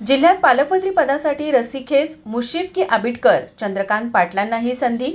जिल्ह्यात पालकमंत्री पदासाठी रस्सीखेच मुश्रीफ की आबिटकर चंद्रकांत पाटलांना ही संधी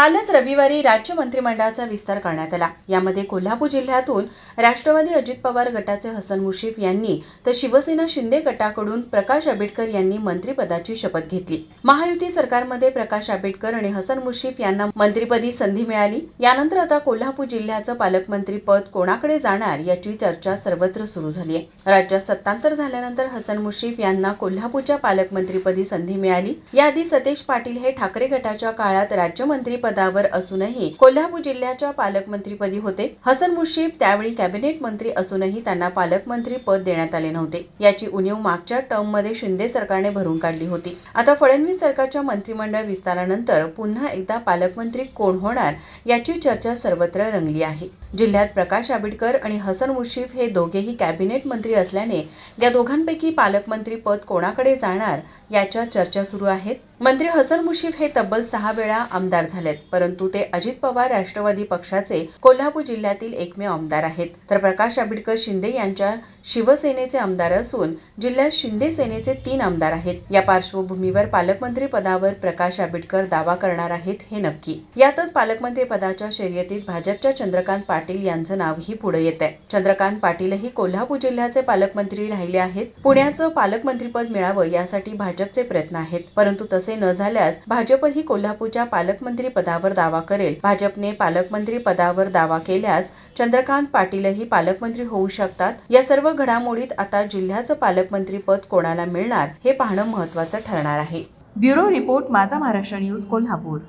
कालच रविवारी राज्य मंत्रिमंडळाचा विस्तार करण्यात आला. यामध्ये कोल्हापूर जिल्ह्यातून राष्ट्रवादी अजित पवार गटाचे हसन मुश्रीफ यांनी तर शिवसेना शिंदे गटाकडून प्रकाश आंबेडकर यांनी मंत्रिपदाची शपथ घेतली. महायुती सरकारमध्ये प्रकाश आंबेडकर आणि हसन मुश्रीफ यांना मंत्रिपदी संधी मिळाली. यानंतर आता कोल्हापूर जिल्ह्याचं पालकमंत्री पद कोणाकडे जाणार याची चर्चा सर्वत्र सुरू झाली आहे. राज्यात सत्तांतर झाल्यानंतर हसन मुश्रीफ यांना कोल्हापूरच्या पालकमंत्रीपदी संधी मिळाली. याआधी सतेज पाटील हे ठाकरे गटाच्या काळात राज्यमंत्री पदावर असूनही कोल्हापूर जिल्ह्याच्या पालकमंत्रीपदी होते. हसन मुश्रीफ त्यावेळी कॅबिनेट मंत्री असूनही त्यांना पालकमंत्री पद देण्यात आले नव्हते. याची उणीव मागच्या टर्ममध्ये शिंदे सरकारने भरून काढली होती. आता फडणवीस सरकारच्या मंत्रिमंडळ विस्तारानंतर पुन्हा एकदा पालकमंत्री कोण होणार याची चर्चा सर्वत्र रंगली आहे. जिल्ह्यात प्रकाश आंबेडकर आणि हसन मुश्रीफ हे दोघेही कॅबिनेट मंत्री असल्याने या दोघांपैकी पालकमंत्री पद कोणाकडे जाणार याच्या चर्चा सुरू आहेत. मंत्री हसन मुश्रीफ हे तब्बल सहा वेळा आमदार झालेत परंतु ते अजित पवार राष्ट्रवादी पक्षाचे कोल्हापूर जिल्ह्यातील एकमेव आमदार आहेत. तर प्रकाश आंबेडकर शिंदे यांच्या शिवसेनेचे आमदार असून जिल्ह्यात शिंदे सेनेचे तीन आमदार आहेत. या पार्श्वभूमीवर पालकमंत्री पदावर प्रकाश आंबेडकर दावा करणार आहेत हे नक्की. यातच पालकमंत्री पदाच्या शर्यतीत भाजपच्या चंद्रकांत पाटील यांचं नावही पुढे येत आहे चंद्रकांत पाटीलही कोल्हापूर जिल्ह्याचे पालकमंत्री राहिले आहेत. पुण्याचं पालकमंत्रीपद मिळावं यासाठी भाजपचे प्रयत्न आहेत परंतु तसे तसे न झाल्यास भाजपही कोल्हापूरच्या पालकमंत्री पदावर दावा करेल. भाजपने पालकमंत्री पदावर दावा केल्यास चंद्रकांत पाटीलही पालकमंत्री होऊ शकतात. या सर्व घडामोडीत आता जिल्ह्याचं पालकमंत्री पद कोणाला मिळणार हे पाहणं महत्वाचं ठरणार आहे. ब्युरो रिपोर्ट माझा महाराष्ट्र न्यूज कोल्हापूर.